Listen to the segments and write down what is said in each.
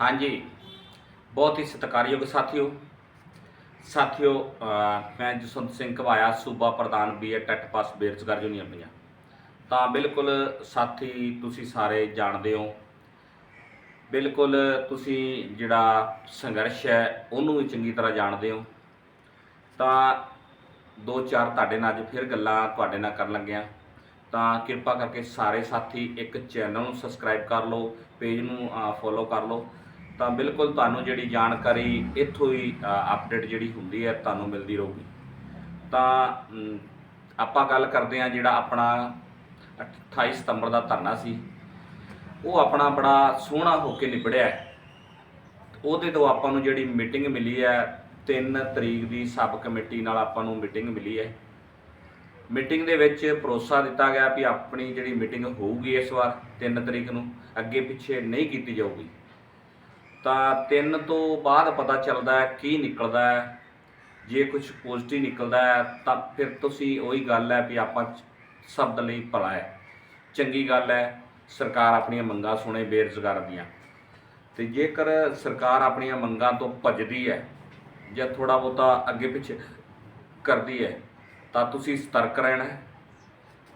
ਹਾਂਜੀ। ਬਹੁਤ ਹੀ ਸਤਿਕਾਰਯੋਗ ਸਾਥੀਓ। ਸਾਥੀਓ ਮੈਂ ਜਸਵੰਤ ਸਿੰਘ ਘਵਾਇਆ, ਸੂਬਾ ਪ੍ਰਧਾਨ ਬੀਏ ਟੈਟ ਪਾਸ ਬੇਰੁਜ਼ਗਾਰ ਯੂਨੀਅਨ ਪੰਜਾਬ ਤਾਂ ਬਿਲਕੁਲ ਸਾਥੀ, ਤੁਸੀਂ ਸਾਰੇ ਜਾਣਦੇ ਹੋ। ਬਿਲਕੁਲ ਤੁਸੀਂ ਜਿਹੜਾ ਸੰਘਰਸ਼ ਹੈ, ਉਹਨੂੰ ਵੀ ਚੰਗੀ ਤਰ੍ਹਾਂ ਜਾਣਦੇ ਹੋ। ਤਾਂ ਦੋ ਚਾਰ ਤੁਹਾਡੇ ਨਾਲ ਅੱਜ ਫਿਰ ਗੱਲਾਂ ਤੁਹਾਡੇ ਨਾਲ ਕਰਨ ਲੱਗਿਆ। ਤਾਂ ਕਿਰਪਾ ਕਰਕੇ ਸਾਰੇ ਸਾਥੀ ਇੱਕ ਚੈਨਲ ਨੂੰ ਸਬਸਕ੍ਰਾਈਬ ਕਰ ਲਓ, ਪੇਜ ਨੂੰ ਫੋਲੋ ਕਰ ਲਓ। ਤਾਂ ਬਿਲਕੁਲ ਤੁਹਾਨੂੰ ਜਿਹੜੀ ਜਾਣਕਾਰੀ ਇੱਥੋਂ ਹੀ ਅਪਡੇਟ ਜਿਹੜੀ ਹੁੰਦੀ ਹੈ, ਤੁਹਾਨੂੰ ਮਿਲਦੀ ਰਹੂਗੀ। ਤਾਂ ਆਪਾਂ ਗੱਲ ਕਰਦੇ ਹਾਂ ਜਿਹੜਾ ਆਪਣਾ 28 ਸਤੰਬਰ ਦਾ ਧਰਨਾ ਸੀ। ਉਹ ਆਪਣਾ ਬੜਾ ਸੋਹਣਾ ਹੋ ਕੇ ਨਿਬੜਿਆ ਉਹਦੇ ਤੋਂ ਆਪਾਂ ਨੂੰ ਜਿਹੜੀ ਮੀਟਿੰਗ ਮਿਲੀ ਹੈ 3 ਤਰੀਕ ਦੀ ਸਬ ਕਮੇਟੀ ਨਾਲ ਆਪਾਂ ਨੂੰ ਮੀਟਿੰਗ ਮਿਲੀ ਹੈ। ਮੀਟਿੰਗ ਦੇ ਵਿੱਚ ਭਰੋਸਾ ਦਿੱਤਾ ਗਿਆ ਵੀ ਆਪਣੀ ਜਿਹੜੀ ਮੀਟਿੰਗ ਹੋਊਗੀ ਇਸ ਵਾਰ 3 ਤਰੀਕ ਨੂੰ ਅੱਗੇ ਪਿੱਛੇ ਨਹੀਂ ਕੀਤੀ ਜਾਊਗੀ। ਤਾਂ 3 ਤੋਂ ਬਾਅਦ ਪਤਾ ਚੱਲਦਾ ਹੈ ਕੀ ਨਿਕਲਦਾ ਹੈ। ਜੇ ਕੁਝ ਪੋਜ਼ਿਟਿਵ ਨਿਕਲਦਾ ਹੈ, ਤਾਂ ਫਿਰ ਤੁਸੀਂ ਉਹੀ ਗੱਲ ਹੈ ਵੀ ਆਪਾਂ ਸ਼ਬਦ ਲਈ ਭਲਾ ਹੈ। ਚੰਗੀ ਗੱਲ ਹੈ, ਸਰਕਾਰ ਆਪਣੀਆਂ ਮੰਗਾਂ ਸੁਣੇ ਬੇਰੁਜ਼ਗਾਰ ਦੀਆਂ। ਤੇ ਜੇਕਰ ਸਰਕਾਰ ਆਪਣੀਆਂ ਮੰਗਾਂ ਤੋਂ ਭੱਜਦੀ ਹੈ ਜਾਂ ਥੋੜਾ ਬਹੁਤਾ ਅੱਗੇ ਪਿੱਛੇ ਕਰਦੀ ਹੈ, ਤਾਂ ਤੁਸੀਂ ਸਤਰਕ ਰਹਿਣਾ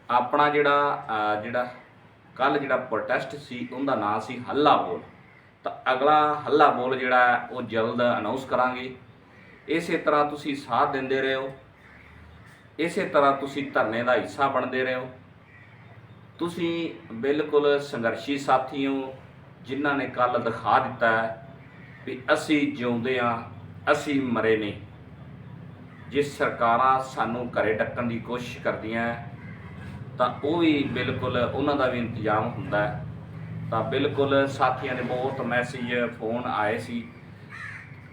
ਆਪਣਾ ਜਿਹੜਾ ਜਿਹੜਾ ਕੱਲ ਜਿਹੜਾ ਪ੍ਰੋਟੈਸਟ ਸੀ, ਉਹਦਾ ਨਾਂ ਸੀ ਹੱਲਾ ਬੋਲ। ਤਾਂ ਅਗਲਾ ਹੱਲਾ ਬੋਲ ਜਿਹੜਾ ਉਹ ਜਲਦ ਅਨਾਉਂਸ ਕਰਾਂਗੇ। ਇਸੇ ਤਰ੍ਹਾਂ ਤੁਸੀਂ ਸਾਥ ਦਿੰਦੇ ਰਹੋ। ਇਸੇ ਤਰ੍ਹਾਂ ਤੁਸੀਂ ਧਰਨੇ ਦਾ ਹਿੱਸਾ ਬਣਦੇ ਰਹੋ। ਤੁਸੀਂ ਬਿਲਕੁਲ ਸੰਘਰਸ਼ੀ ਸਾਥੀ ਹੋ, ਜਿਨ੍ਹਾਂ ਨੇ ਕੱਲ ਦਿਖਾ ਦਿੱਤਾ ਵੀ ਅਸੀਂ ਜਿਉਂਦੇ ਹਾਂ, ਅਸੀਂ ਮਰੇ ਨਹੀਂ ਜੇ ਸਰਕਾਰਾਂ ਸਾਨੂੰ ਘਰੇ ਡੱਕਣ ਦੀ ਕੋਸ਼ਿਸ਼ ਕਰਦੀਆਂ, ਤਾਂ ਉਹ ਵੀ ਬਿਲਕੁਲ ਉਹਨਾਂ ਦਾ ਵੀ ਇੰਤਜ਼ਾਮ ਹੁੰਦਾ ਹੈ। ਤਾਂ ਬਿਲਕੁਲ ਸਾਥੀਆਂ ਦੇ ਬਹੁਤ ਮੈਸੇਜ ਫੋਨ ਆਏ ਸੀ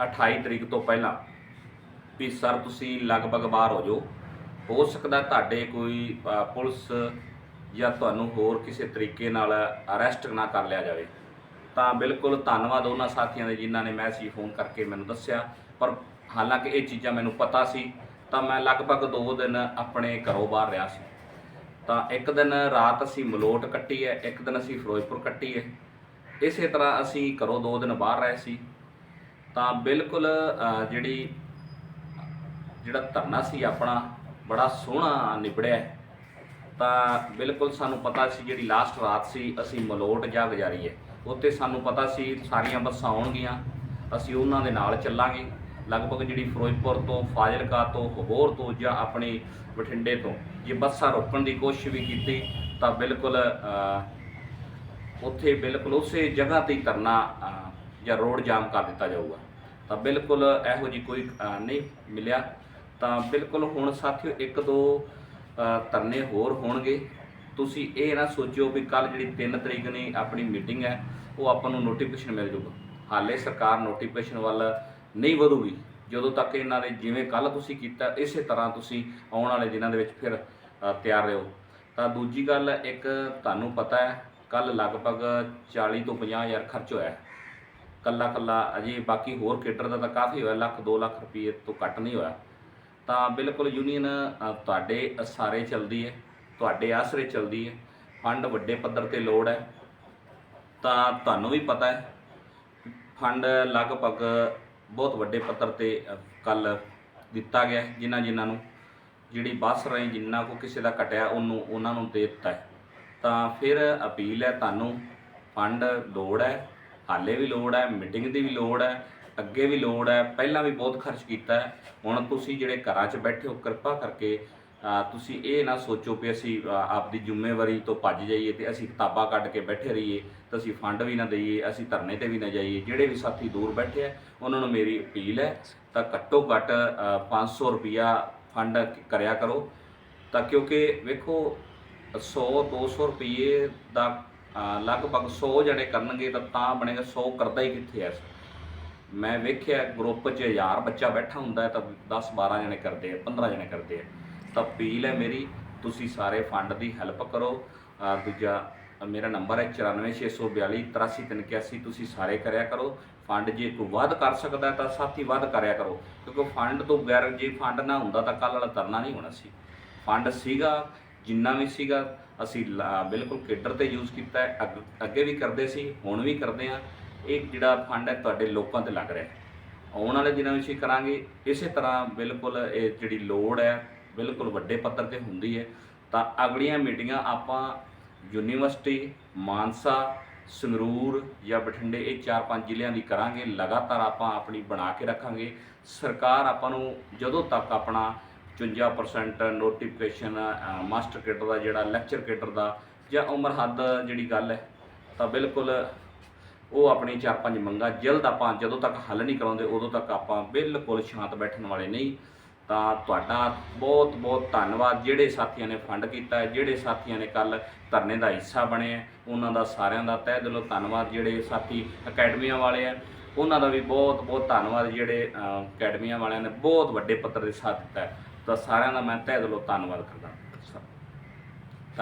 28 ਤਰੀਕ ਤੋਂ ਪਹਿਲਾਂ ਵੀ ਸਰ ਤੁਸੀਂ ਲਗਭਗ ਬਾਹਰ ਹੋ ਜਾਓ। ਹੋ ਸਕਦਾ ਤੁਹਾਡੇ ਕੋਈ ਪੁਲਿਸ ਜਾਂ ਤੁਹਾਨੂੰ ਹੋਰ ਕਿਸੇ ਤਰੀਕੇ ਨਾਲ ਅਰੈਸਟ ਨਾ ਕਰ ਲਿਆ ਜਾਵੇ। ਤਾਂ ਬਿਲਕੁਲ ਧੰਨਵਾਦ ਉਹਨਾਂ ਸਾਥੀਆਂ ਦੇ ਜਿਨ੍ਹਾਂ ਨੇ ਮੈਸੇਜ ਫੋਨ ਕਰਕੇ ਮੈਨੂੰ ਦੱਸਿਆ। ਪਰ ਹਾਲਾਂਕਿ ਇਹ ਚੀਜ਼ਾਂ ਮੈਨੂੰ ਪਤਾ ਸੀ, ਤਾਂ ਮੈਂ ਲਗਭਗ 2 ਦਿਨ ਆਪਣੇ ਘਰੋਂ ਬਾਹਰ ਰਿਹਾ ਸੀ। ਤਾਂ ਇੱਕ ਦਿਨ ਰਾਤ ਅਸੀਂ ਮਲੋਟ ਕੱਟੀ ਹੈ, ਇੱਕ ਦਿਨ ਅਸੀਂ ਫਿਰੋਜ਼ਪੁਰ ਕੱਟੀ ਹੈ। ਇਸੇ ਤਰ੍ਹਾਂ ਅਸੀਂ ਘਰੋਂ ਦੋ ਦਿਨ ਬਾਹਰ ਰਹੇ ਸੀ। ਤਾਂ ਬਿਲਕੁਲ ਜਿਹੜੀ, ਜਿਹੜਾ ਧਰਨਾ ਸੀ ਆਪਣਾ, ਬੜਾ ਸੋਹਣਾ ਨਿਬੜਿਆ ਤਾਂ ਬਿਲਕੁਲ ਸਾਨੂੰ ਪਤਾ ਸੀ ਜਿਹੜੀ ਲਾਸਟ ਰਾਤ ਸੀ, ਅਸੀਂ ਮਲੋਟ ਜਾ ਗੁਜ਼ਾਰੀ ਹੈ ਉੱਥੇ ਸਾਨੂੰ ਪਤਾ ਸੀ ਸਾਰੀਆਂ ਬੱਸਾਂ ਆਉਣਗੀਆਂ, ਅਸੀਂ ਉਹਨਾਂ ਦੇ ਨਾਲ ਚੱਲਾਂਗੇ। ਲਗਭਗ ਜਿਹੜੀ ਫਿਰੋਜ਼ਪੁਰ ਤੋਂ, ਫਾਜ਼ਿਲਕਾ ਤੋਂ ਹਬੋਰ ਤੋਂ ਜਾਂ ਆਪਣੇ ਬਠਿੰਡੇ ਤੋਂ ਜੇ ਬੱਸਾਂ ਰੋਕਣ ਦੀ ਕੋਸ਼ਿਸ਼ ਵੀ ਕੀਤੀ, ਤਾਂ ਬਿਲਕੁਲ ਉੱਥੇ ਬਿਲਕੁਲ ਉਸੇ ਜਗ੍ਹਾ ਤੇ ਹੀ ਧਰਨਾ ਜਾਂ ਰੋਡ ਜਾਮ ਕਰ ਦਿੱਤਾ ਜਾਊਗਾ। ਤਾਂ ਬਿਲਕੁਲ ਇਹੋ ਜੀ ਕੋਈ ਨਹੀਂ ਮਿਲਿਆ। ਤਾਂ ਬਿਲਕੁਲ ਹੁਣ ਸਾਥੀਓ ਇੱਕ ਦੋ ਧਰਨੇ ਹੋਰ ਹੋਣਗੇ। ਤੁਸੀਂ ਇਹ ਨਾ ਸੋਚਿਓ ਵੀ ਕੱਲ ਜਿਹੜੀ 3 ਤਰੀਕ ਨੇ ਆਪਣੀ ਮੀਟਿੰਗ ਹੈ, ਉਹ ਆਪਾਂ ਨੂੰ ਨੋਟੀਫਿਕੇਸ਼ਨ ਮਿਲ ਜਾਊਗਾ। ਹਾਲੇ ਸਰਕਾਰ ਨੋਟੀਫਿਕੇਸ਼ਨ ਵੱਲ ਨਹੀਂ ਵਧੂਗੀ। ਜਦੋਂ ਤੱਕ ਇਹਨਾਂ ਦੇ ਜਿਵੇਂ ਕੱਲ ਤੁਸੀਂ ਕੀਤਾ ਇਸੇ ਤਰ੍ਹਾਂ ਤੁਸੀਂ ਆਉਣ ਵਾਲੇ ਦਿਨਾਂ ਦੇ ਵਿੱਚ ਫਿਰ ਅ, ਤਿਆਰ ਰਹੋ। ਤਾਂ ਦੂਜੀ ਗੱਲ ਇੱਕ ਤੁਹਾਨੂੰ ਪਤਾ ਹੈ ਕੱਲ ਲਗਭਗ 40 ਤੋਂ 50 ਹਜ਼ਾਰ ਖਰਚ ਹੋਇਆ ਹੈ। ਕੱਲਾ ਕੱਲਾ ਅਜੇ ਬਾਕੀ ਹੋਰ ਕੇਡਰ ਦਾ ਤਾਂ ਕਾਫੀ ਹੋਇਆ ਲੱਖ 2 ਲੱਖ ਰੁਪਏ ਤੋਂ ਘੱਟ ਨਹੀਂ ਹੋਇਆ। ਤਾਂ ਬਿਲਕੁਲ ਯੂਨੀਅਨ ਤੁਹਾਡੇ ਸਾਰੇ ਚੱਲਦੀ ਹੈ ਤੁਹਾਡੇ ਆਸਰੇ ਚੱਲਦੀ ਹੈ ਫੰਡ ਵੱਡੇ ਪੱਧਰ ਤੇ ਲੋੜ ਹੈ। ਤਾਂ ਤੁਹਾਨੂੰ ਵੀ ਪਤਾ ਹੈ ਫੰਡ ਲਗਭਗ ਬਹੁਤ ਵੱਡੇ ਪੱਧਰ ਤੇ ਕੱਲ ਦਿੱਤਾ ਗਿਆ ਹੈ, ਜਿਨ੍ਹਾਂ ਜਿਨ੍ਹਾਂ ਨੂੰ ਜਿਹੜੀ ਬੱਸ ਰਾਹੀਂ ਜਿੰਨਾ ਕੋ ਕਿਸੇ ਦਾ ਘਟਿਆ ਉਹਨੂੰ ਉਹਨਾਂ ਨੂੰ ਦੇ ਦਿੱਤਾ ਹੈ। ਤਾਂ ਫਿਰ ਅਪੀਲ ਹੈ ਤੁਹਾਨੂੰ ਫੰਡ ਲੋੜ ਹੈ ਹਾਲੇ ਵੀ ਲੋੜ ਹੈ ਮੀਟਿੰਗ ਦੀ ਵੀ ਲੋੜ ਹੈ ਅੱਗੇ ਵੀ ਲੋੜ ਹੈ ਪਹਿਲਾਂ ਵੀ ਬਹੁਤ ਖਰਚ ਕੀਤਾ ਹੈ। ਹੁਣ ਤੁਸੀਂ ਜਿਹੜੇ ਘਰਾਂ 'ਚ ਬੈਠੇ ਹੋ ਕਿਰਪਾ ਕਰਕੇ ਤੁਸੀਂ ਇਹ ਨਾ ਸੋਚੋ ਕਿ ਅਸੀਂ ਆਪਦੀ ਜ਼ਿੰਮੇਵਾਰੀ ਤੋਂ ਭੱਜ ਜਾਈਏ ਤੇ ਅਸੀਂ ਕਿਤਾਬਾਂ ਕੱਢ ਕੇ ਬੈਠੇ ਰਹੀਏ ਤਾਂ ਅਸੀਂ ਫੰਡ ਵੀ ਨਾ ਦਈਏ ਅਸੀਂ ਧਰਨੇ ਤੇ ਵੀ ਨਾ ਜਾਈਏ। ਜਿਹੜੇ ਵੀ ਸਾਥੀ ਦੂਰ ਬੈਠੇ ਆ ਉਹਨਾਂ ਨੂੰ ਮੇਰੀ ਅਪੀਲ ਹੈ ਤਾਂ ਘੱਟੋ ਘੱਟ ਅ, 500 ਰੁਪਿਆ ਫੰਡ ਕਰਿਆ ਕਰੋ। ਤਾਂ ਕਿਉਂਕਿ ਵੇਖੋ 100 200 ਰੁਪਏ ਦਾ ਲਗਭਗ 100 ਜਣੇ ਕਰਨਗੇ ਤਾਂ ਤਾਂ ਬਣੇਗਾ 100 ਕਰਦਾ ਹੀ ਕਿੱਥੇ ਐ? ਮੈਂ ਵੇਖਿਆ ਗਰੁੱਪ 'ਚ 1000 ਬੱਚਾ ਬੈਠਾ ਹੁੰਦਾ ਤਾਂ 10 12 ਜਣੇ ਕਰਦੇ ਆ 15 ਜਣੇ ਕਰਦੇ ਆ। ਤਾਂ ਅਪੀਲ ਹੈ ਮੇਰੀ, ਤੁਸੀਂ ਸਾਰੇ ਫੰਡ ਦੀ ਹੈਲਪ ਕਰੋ। ਦੂਜਾ, ਮੇਰਾ ਨੰਬਰ ਹੈ 94642 83381 ਤੁਸੀਂ ਸਾਰੇ ਕਰਿਆ ਕਰੋ। ਫੰਡ ਜੇ ਕੋਈ ਵੱਧ ਕਰ ਸਕਦਾ ਹੈ ਤਾਂ ਸਾਥੀ ਵੱਧ ਕਰਿਆ ਕਰੋ, ਕਿਉਂਕਿ ਫੰਡ ਤੋਂ ਬਗੈਰ ਜੇ ਫੰਡ ਨਾ ਹੁੰਦਾ ਤਾਂ ਕੱਲ ਵਾਲਾ ਤਰਨਾ ਨਹੀਂ ਹੋਣਾ ਸੀ। ਫੰਡ ਸੀਗਾ, ਜਿੰਨਾ ਵੀ ਸੀਗਾ, ਅਸੀਂ ਲਾ- ਬਿਲਕੁਲ ਕੇਡਰ ਤੇ ਯੂਜ਼ ਕੀਤਾ ਹੈ। ਅੱਗ- ਅੱਗੇ ਵੀ ਕਰਦੇ ਸੀ, ਹੁਣ ਵੀ ਕਰਦੇ ਆ ਇਹ ਜਿਹੜਾ ਫੰਡ ਹੈ ਤੁਹਾਡੇ ਲੋਕਾਂ ਤੇ ਲੱਗ ਰਿਹਾ ਹੈ। ਆਉਣ ਵਾਲੇ ਦਿਨਾਂ ਵਿੱਚ ਹੀ ਕਰਾਂਗੇ। ਇਸੇ ਤਰ੍ਹਾਂ ਬਿਲਕੁਲ ਇਹ ਜਿਹੜੀ ਲੋੜ ਹੈ ਬਿਲਕੁਲ ਵੱਡੇ ਪੱਧਰ ਤੇ ਹੁੰਦੀ ਹੈ, ਤਾਂ ਅਗਲੀਆਂ ਮੀਟਿੰਗਾਂ ਆਪਾਂ ਯੂਨੀਵਰਸਿਟੀ, ਮਾਨਸਾ, ਸੰਗਰੂਰ ਜਾਂ ਬਠਿੰਡੇ ਇਹ ਚਾਰ ਪੰਜ ਜ਼ਿਲ੍ਹਿਆਂ ਦੀ ਕਰਾਂਗੇ। ਲਗਾਤਾਰ ਆਪਾਂ ਆਪਣੀ ਬਣਾ ਕੇ ਰੱਖਾਂਗੇ। ਸਰਕਾਰ ਆਪਾਂ ਨੂੰ ਜਦੋਂ ਤੱਕ ਆਪਣਾ 55% ਨੋਟੀਫਿਕੇਸ਼ਨ ਮਾਸਟਰ ਕਿਟ ਦਾ ਜਿਹੜਾ ਲੈਕਚਰ ਕਿਟਰ ਦਾ ਜਾਂ ਉਮਰ ਹੱਦ ਜਿਹੜੀ ਗੱਲ ਹੈ, ਤਾਂ ਬਿਲਕੁਲ ਉਹ ਆਪਣੀ ਚਾਰ ਪੰਜ ਮੰਗਾਂ ਜਲਦ ਆਪਾਂ ਜਦੋਂ ਤੱਕ ਹੱਲ ਨਹੀਂ ਕਰਾਉਂਦੇ, ਉਦੋਂ ਤੱਕ ਆਪਾਂ ਬਿਲਕੁਲ ਸ਼ਾਂਤ ਬੈਠਣ ਵਾਲੇ ਨਹੀਂ। ਤਾਂ ਤੁਹਾਡਾ ਬਹੁਤ ਬਹੁਤ ਧੰਨਵਾਦ। ਜਿਹੜੇ ਸਾਥੀਆਂ ਨੇ ਫੰਡ ਕੀਤਾ ਜਿਹੜੇ ਸਾਥੀਆਂ ਨੇ ਕੱਲ ਧਰਨੇ ਦਾ ਹਿੱਸਾ ਬਣੇ ਹੈ, ਉਹਨਾਂ ਦਾ ਸਾਰਿਆਂ ਦਾ ਤਹਿ ਦਿਲੋਂ ਧੰਨਵਾਦ। ਜਿਹੜੇ ਸਾਥੀ ਅਕੈਡਮੀਆਂ ਵਾਲੇ ਆ ਉਹਨਾਂ ਦਾ ਵੀ ਬਹੁਤ ਬਹੁਤ ਧੰਨਵਾਦ। ਜਿਹੜੇ ਅਕੈਡਮੀਆਂ ਵਾਲਿਆਂ ਨੇ ਬਹੁਤ ਵੱਡੇ ਪੱਧਰ ਦੇ ਸਾਥ ਦਿੱਤਾ ਹੈ। ਤਾਂ ਸਾਰਿਆਂ ਦਾ ਮੈਂ ਤਹਿ ਦਿਲੋਂ ਧੰਨਵਾਦ ਕਰਦਾ